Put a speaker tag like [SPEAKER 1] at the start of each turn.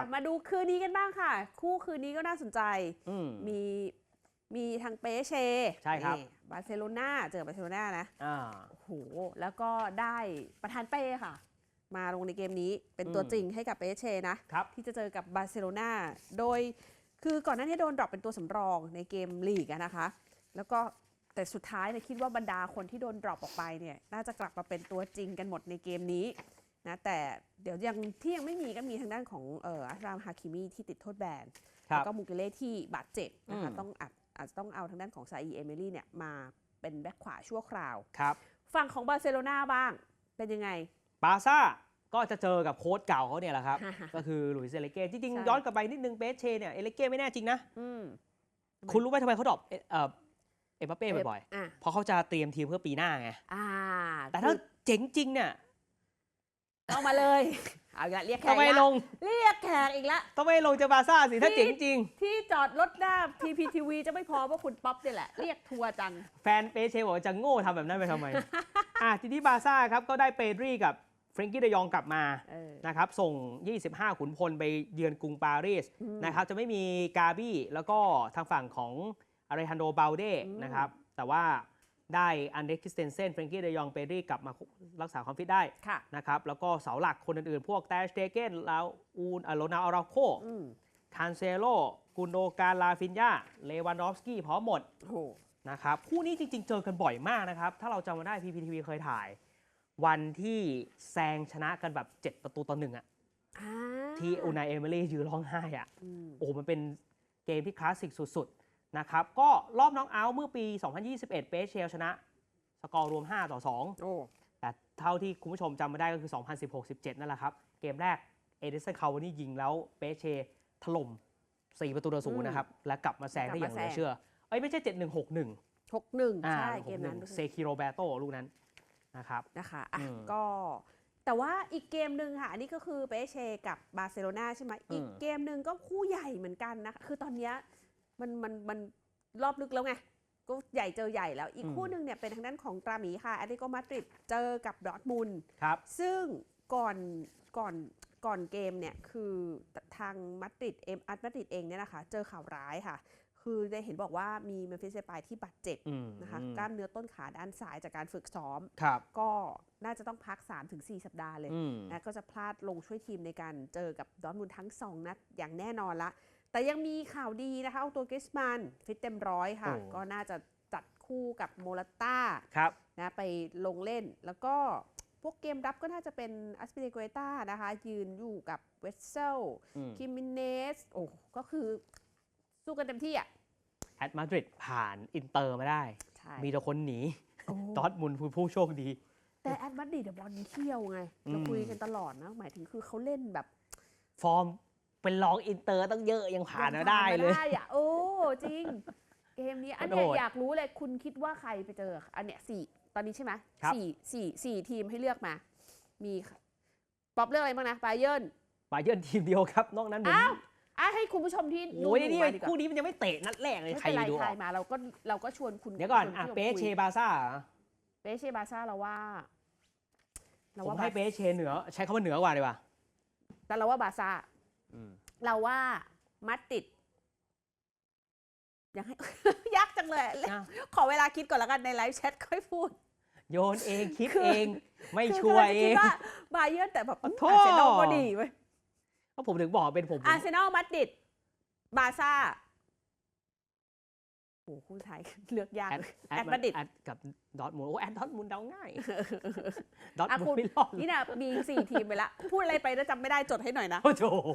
[SPEAKER 1] รับ
[SPEAKER 2] มาดูคืนนี้กันบ้างค่ะ คู่คืนนี้ก็น่าสนใจ
[SPEAKER 1] อืม
[SPEAKER 2] มีมีทางเปเช
[SPEAKER 1] ใช่ครับ
[SPEAKER 2] นี่บาร์เซโลนาเจอบาร์เซโลนานะ
[SPEAKER 1] อ่า
[SPEAKER 2] โอ้โหแล้วก็ได้ประธานเป้ค่ะ มาลงในเกมนี้เป็นตัว
[SPEAKER 1] อืม
[SPEAKER 2] จริงให้กับเปเชนะ
[SPEAKER 1] ครับ
[SPEAKER 2] ที่จะเจอกับบาร์เซโลนาโดยคือก่อนหน้านี้โดนดรอปเป็นตัวสำรองในเกมลีกอะนะคะ แล้วก็แต่สุดท้ายเนี่ยคิดว่าบรรดาคนที่โดนดรอปออกไปเนี่ยน่าจะกลับมาเป็นตัวจริงกันหมดในเกมนี้ นะแต่เดี๋ยวยังที่ยังไม่มีก็มีทางด้านของเอ่ออัสรามฮาคิมีที่ติดโทษแบน
[SPEAKER 1] ครั
[SPEAKER 2] แล้
[SPEAKER 1] บ
[SPEAKER 2] วก็มูเกเล่ที่บาดเจ็บนะคะ
[SPEAKER 1] อืม
[SPEAKER 2] ต้องอาจอาจจะต้องเอาทางด้านของซาอีเอมิลี่เนี่ยมาเป็นแบ็คขวาชั่วคราว
[SPEAKER 1] ครับ
[SPEAKER 2] ฝั่งของบาร์เซโลนาบ้างเป็นยังไง
[SPEAKER 1] บาร์ซ่าก็จะเจอกับโค้ชเก่าเขาเนี่ยแหละครับ
[SPEAKER 2] ฮ่าฮ่า
[SPEAKER 1] ก็คือหลุยส์เอเลเก้จริง
[SPEAKER 2] ใช่
[SPEAKER 1] ๆย้อนกลับไปนิดนึงเบสเชเนี่ยเอเลเก้ไม่แน่จริงนะ
[SPEAKER 2] อืมทำไม
[SPEAKER 1] คุณรู้ไหมทำไมเขาดรอปเอเอ่อเอ็มบัปเป้บ่อย
[SPEAKER 2] อะ
[SPEAKER 1] ๆเพราะเขาจะเตรียมทีมเพื่อปีหน้าไง
[SPEAKER 2] อ่า
[SPEAKER 1] แต่ถ้าเจ๋งจริงเนี่ย
[SPEAKER 2] เอามาเลย เอาอีกแล้วเรียกแข
[SPEAKER 1] ต้อกงไม่
[SPEAKER 2] อีก
[SPEAKER 1] ล
[SPEAKER 2] แล้ว
[SPEAKER 1] ง
[SPEAKER 2] เรียกแขกอีกแล้ว
[SPEAKER 1] ต้องไม่ลงเจอบาร์ซ่าสิถ้า
[SPEAKER 2] ที่
[SPEAKER 1] เจ๋งจริง
[SPEAKER 2] ที่จอดรถหน้า PPTV จะไม่พอเพราะคุณป๊อปนี่แหละ เรียกทัวร์จัง
[SPEAKER 1] แฟนเปเชบอกว่าจะโง่ทำแบบนั้นไปทำไม อะทีนี้บาร์ซ่าครับก็ได้เปดรีกับเฟรนกี้เดยองกลับมา
[SPEAKER 2] เออ
[SPEAKER 1] นะครับส่ง 25 ขุนพลไปเยือนกรุงปารีส
[SPEAKER 2] อืม
[SPEAKER 1] นะครับจะไม่มีกาบี้แล้วก็ทางฝั่งของอาริฮันโดบาลเด
[SPEAKER 2] อืม
[SPEAKER 1] นะครับแต่ว่า ได้อันเดรคิสเตนเซนเฟรนกี้เดยองเปรีกลับมารักษาความฟิตได้
[SPEAKER 2] ค่ะ
[SPEAKER 1] นะครับแล้วก็เสาหลักคนอื่นๆ พวกแตชเตเกนลาอูนอโลนาอาราโค
[SPEAKER 2] อืม
[SPEAKER 1] คานเซโลกุนโดการลาฟินยาเลวานดอฟสกี้พร้อมหมด
[SPEAKER 2] โอ้โห
[SPEAKER 1] นะครับคู่นี้จริง ๆ เจอกันบ่อยมากนะครับ ถ้าเราจำมาได้ PPTV เคยถ่าย วันที่แซงชนะกันแบบ 7 ประตูต่อหนึ่งอะ
[SPEAKER 2] อ่า
[SPEAKER 1] ที่อูนายเอมิลี่ยืนร้องไห้อะ
[SPEAKER 2] อืม
[SPEAKER 1] โอ้โหมันเป็นเกมที่คลาสสิกสุดๆ นะครับ ก็รอบน้องเอาท์เมื่อปี 2021 เปเชลชนะ สกอร์รวม 5 ต่อ
[SPEAKER 2] โอ้
[SPEAKER 1] 2แต่เท่าที่คุณผู้ชมจำมาได้ก็คือ 2016-17 นั่นแหละครับ เกมแรกเอเดสันคาวานี่ยิงแล้วเปเชถล่ม 4 ประตูต่อศูนย์นะครับ และกลับมาแซงได้อย่างเหลือเชื่อ เอ้ยไม่ใช่ 7161
[SPEAKER 2] หกหนึ่ง
[SPEAKER 1] อ่า
[SPEAKER 2] ใช่ เกมนั้น
[SPEAKER 1] 61เซคิโรเบโตลูกนั้นนะครับ
[SPEAKER 2] นะคะอะ
[SPEAKER 1] อืม
[SPEAKER 2] ก็แต่ว่าอีกเกมหนึ่งค่ะ อันนี้ก็คือเปเชกับบาร์เซโลนาใช่ไหมอีก
[SPEAKER 1] อืม
[SPEAKER 2] เกมหนึ่งก็คู่ใหญ่เหมือนกันนะคะคือตอนเนี้ย มันมันมันรอบลึกแล้วไงก็ใหญ่เจอใหญ่แล้ว อีกคู่หนึ่งเนี่ยเป็นทางด้านของตราหมีค่ะแอตเลติโกมาดริดเจอกับดอร์ทมุนด์
[SPEAKER 1] ครับ
[SPEAKER 2] ซึ่งก่อนก่อนก่อนเกมเนี่ยคือทางมาดริดเอ็มอัตมาดริดเองเนี่ยนะคะเจอข่าวร้ายค่ะ คือได้เห็นบอกว่ามีเมมฟิสเซปายที่บาดเจ็บ
[SPEAKER 1] อืม
[SPEAKER 2] นะคะ
[SPEAKER 1] อืม
[SPEAKER 2] กล้ามเนื้อต้นขาด้านซ้ายจากการฝึกซ้อม
[SPEAKER 1] ครับ
[SPEAKER 2] ก็น่าจะต้องพัก 3-4 สัปดาห์เลย
[SPEAKER 1] อืม
[SPEAKER 2] นะก็จะพลาดลงช่วยทีมในการเจอกับดอร์ทมุนด์ทั้ง 2 นัดอย่างแน่นอนละ แต่ยังมีข่าวดีนะคะ เอาตัวกริสมันฟิตเต็มร้อยค่ะ
[SPEAKER 1] โอ้
[SPEAKER 2] ก็น่าจะจัดคู่กับโมลาต้า
[SPEAKER 1] ครับ
[SPEAKER 2] นะไปลงเล่น แล้วก็พวกเกมรับก็น่าจะเป็นอัสปิเ q เกต้านะคะ ยืนอยู่กับเวสเซล
[SPEAKER 1] อืม
[SPEAKER 2] คิมิเนส โอ้ก็คือสู้กันเต็มที่อะ
[SPEAKER 1] แอตมาดริดผ่านอินเตอร์มาได้
[SPEAKER 2] ใช่
[SPEAKER 1] มีแต่คนหนี
[SPEAKER 2] โอ้
[SPEAKER 1] ดอร์ทมุนด์คือผู้โชคดี
[SPEAKER 2] แต่แอดมาดริดอะบอลเที่ยวไง
[SPEAKER 1] อืม
[SPEAKER 2] เราคุยกันตลอดนะ หมายถึงคือเขาเล่นแบบ
[SPEAKER 1] ฟอร์ม เป็นรองอินเตอร์ตั้งเยอะยังผ่านมาได้เลย
[SPEAKER 2] งผ่นมาได้อะโอ้จริง เกมนี้อันเนี้ย
[SPEAKER 1] โหด
[SPEAKER 2] อยากรู้เลยคุณคิดว่าใครไปเจอ อันเนี้ยสี่ตอนนี้ใช่ไหม
[SPEAKER 1] ครับ
[SPEAKER 2] สี่สี่สี่ทีมให้เลือกมา มีป๊อปเลือกอะไรบ้างนะบาเยิร์น
[SPEAKER 1] บาเยิร์นทีมเดียวครับ นอกนั้นผม
[SPEAKER 2] อ้าวอะให้คุณผู้ชมที่ดู
[SPEAKER 1] โอ้ย
[SPEAKER 2] อยู่
[SPEAKER 1] นี่
[SPEAKER 2] มาดีกว่า
[SPEAKER 1] คู่นี้มันยังไม่เตะนัดแรกเลย
[SPEAKER 2] ไม่
[SPEAKER 1] ใคร
[SPEAKER 2] เป็นไร
[SPEAKER 1] ดูอ
[SPEAKER 2] ทา
[SPEAKER 1] อยก
[SPEAKER 2] มาเราก็เราก็ชวนคุณ
[SPEAKER 1] เดี๋ยวก่อน
[SPEAKER 2] ช
[SPEAKER 1] อะ
[SPEAKER 2] คุณ
[SPEAKER 1] เป
[SPEAKER 2] ผู้ชม
[SPEAKER 1] เช
[SPEAKER 2] คุย
[SPEAKER 1] บาซ่าเหรอ
[SPEAKER 2] เปเชบาซ่าเราว่าเรา
[SPEAKER 1] ผม
[SPEAKER 2] ว่า
[SPEAKER 1] ให้
[SPEAKER 2] บา
[SPEAKER 1] เปเชเหนือ ใช้คำว่าเหนือกว่าดีกว่า
[SPEAKER 2] แต่เราว่าบาซ่า เราว่ามัดติดอยากให้ ยากจังเลย
[SPEAKER 1] อะ
[SPEAKER 2] ขอเวลาคิดก่อนแล้วกันในไลฟ์แชทค่อยพูด
[SPEAKER 1] โยนเองคิด
[SPEAKER 2] คือ
[SPEAKER 1] เอง ไม่
[SPEAKER 2] คือ
[SPEAKER 1] ชัวร์
[SPEAKER 2] กำลัง
[SPEAKER 1] เอ
[SPEAKER 2] จะคิด
[SPEAKER 1] ง
[SPEAKER 2] ว่าบาเยิร์นแต่แบบ
[SPEAKER 1] ขอโท
[SPEAKER 2] อา
[SPEAKER 1] ษ
[SPEAKER 2] ร์เซนอลก็ดีเว้ย
[SPEAKER 1] ก็ผมถึงบอกเป็นผม
[SPEAKER 2] อาร์เซนอลมัดดิดบาซ่าโอ้โหคู่ไทยเลือกยาก
[SPEAKER 1] แอด
[SPEAKER 2] เลย
[SPEAKER 1] แอ
[SPEAKER 2] แอ
[SPEAKER 1] ด
[SPEAKER 2] ดมาดริด
[SPEAKER 1] แอดกับดอร์ทมุนด์โอ้แอดดอร์ทมุนด์เดาง่ายดอร์ท
[SPEAKER 2] อะ
[SPEAKER 1] มุน
[SPEAKER 2] คุณ
[SPEAKER 1] ด์ไม่รอด
[SPEAKER 2] นี่นะมีสี่ทีมไปละ พูดอะไรไปแล้วจำไม่ได้จดให้หน่อยนะ
[SPEAKER 1] โอ้โห